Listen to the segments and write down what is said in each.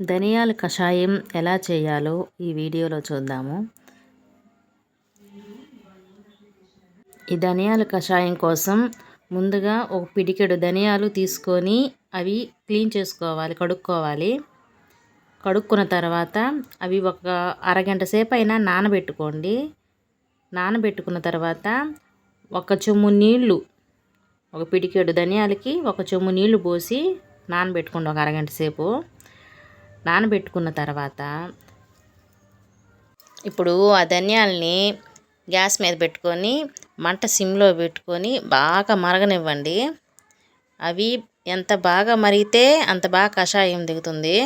ధనియాల కషాయం ఎలా చేయాలో ఈ వీడియోలో చూద్దాము. ఈ ధనియాల కషాయం కోసం ముందుగా ఒక పిడికెడు ధనియాలు తీసుకొని అవి క్లీన్ చేసుకోవాలి కడుక్కోవాలి. కడుక్కున్న తర్వాత అవి ఒక అరగంట సేపు అయినా నానబెట్టుకోండి. నానబెట్టుకున్న తర్వాత ఒక చెమ్ము నీళ్ళు ఒక పిడికెడు ధనియాలకి ఒక చెమ్ము నీళ్ళు పోసి నానబెట్టుకోండి ఒక అరగంట సేపు. నానబెట్టుకున్న తర్వాత ఇప్పుడు ఆ ధనియాల్ని గ్యాస్ మీద పెట్టుకొని మంట సిమ్లో పెట్టుకొని బాగా మరగనివ్వండి. అవి ఎంత బాగా మరిగితే అంత బాగా కషాయం దిగుతుంది.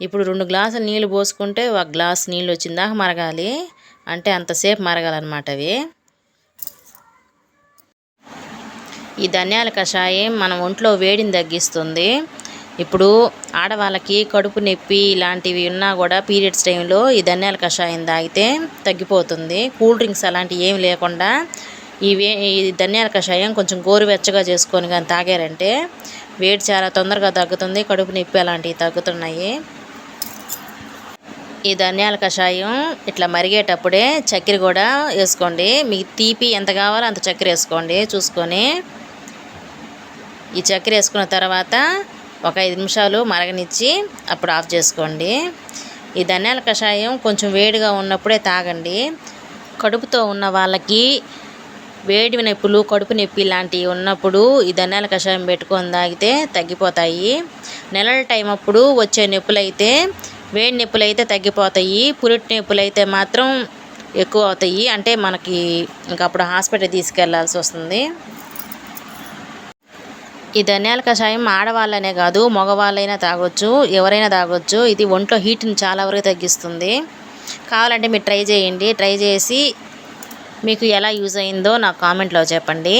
ఇప్పుడు రెండు గ్లాసులు నీళ్ళు పోసుకుంటే ఒక గ్లాస్ నీళ్ళు వచ్చిందాక మరగాలి. అంటే అంతసేపు మరగాలన్నమాట అవి. ఈ ధనియాల కషాయం మన ఒంట్లో వేడిని తగ్గిస్తుంది. ఇప్పుడు ఆడవాళ్ళకి కడుపు నొప్పి ఇలాంటివి ఉన్నా కూడా పీరియడ్స్ టైంలో ఈ ధనియాల కషాయం తాగితే తగ్గిపోతుంది. కూల్ డ్రింక్స్ అలాంటివి ఏమి లేకుండా ఈ వే ఈ ధనియాల కషాయం కొంచెం గోరువెచ్చగా చేసుకొని కానీ తాగారంటే వేడి చాలా తొందరగా తగ్గుతుంది కడుపు నొప్పి అలాంటివి తగ్గుతున్నాయి. ఈ ధనియాల కషాయం ఇట్లా మరిగేటప్పుడే చక్కెర కూడా వేసుకోండి. మీకు తీపి ఎంత కావాలో అంత చక్కెర వేసుకోండి. చూసుకొని ఈ చక్కెర వేసుకున్న తర్వాత ఒక ఐదు నిమిషాలు మరగనిచ్చి అప్పుడు ఆఫ్ చేసుకోండి. ఈ ధనియాల కషాయం కొంచెం వేడిగా ఉన్నప్పుడే తాగండి. కడుపుతో ఉన్న వాళ్ళకి వేడి నొప్పులు కడుపు నొప్పి లాంటివి ఉన్నప్పుడు ఈ ధనియాల కషాయం పెట్టుకొని తాగితే తగ్గిపోతాయి. నెలల టైం అప్పుడు వచ్చే నొప్పులు అయితే వేడి నొప్పులు అయితే తగ్గిపోతాయి. పురిటి నొప్పులు అయితే మాత్రం ఎక్కువ అవుతాయి. అంటే మనకి ఇంకా అప్పుడు హాస్పిటల్ తీసుకెళ్ళాల్సి వస్తుంది. ఈ ధనియాల కషాయం ఆడవాళ్ళనే కాదు మగవాళ్ళైనా తాగొచ్చు ఎవరైనా తాగొచ్చు. ఇది ఒంట్లో హీట్ని చాలా వరకు తగ్గిస్తుంది. కావాలంటే మీరు ట్రై చేయండి. ట్రై చేసి మీకు ఎలా యూజ్ అయిందో నాకు కామెంట్లో చెప్పండి.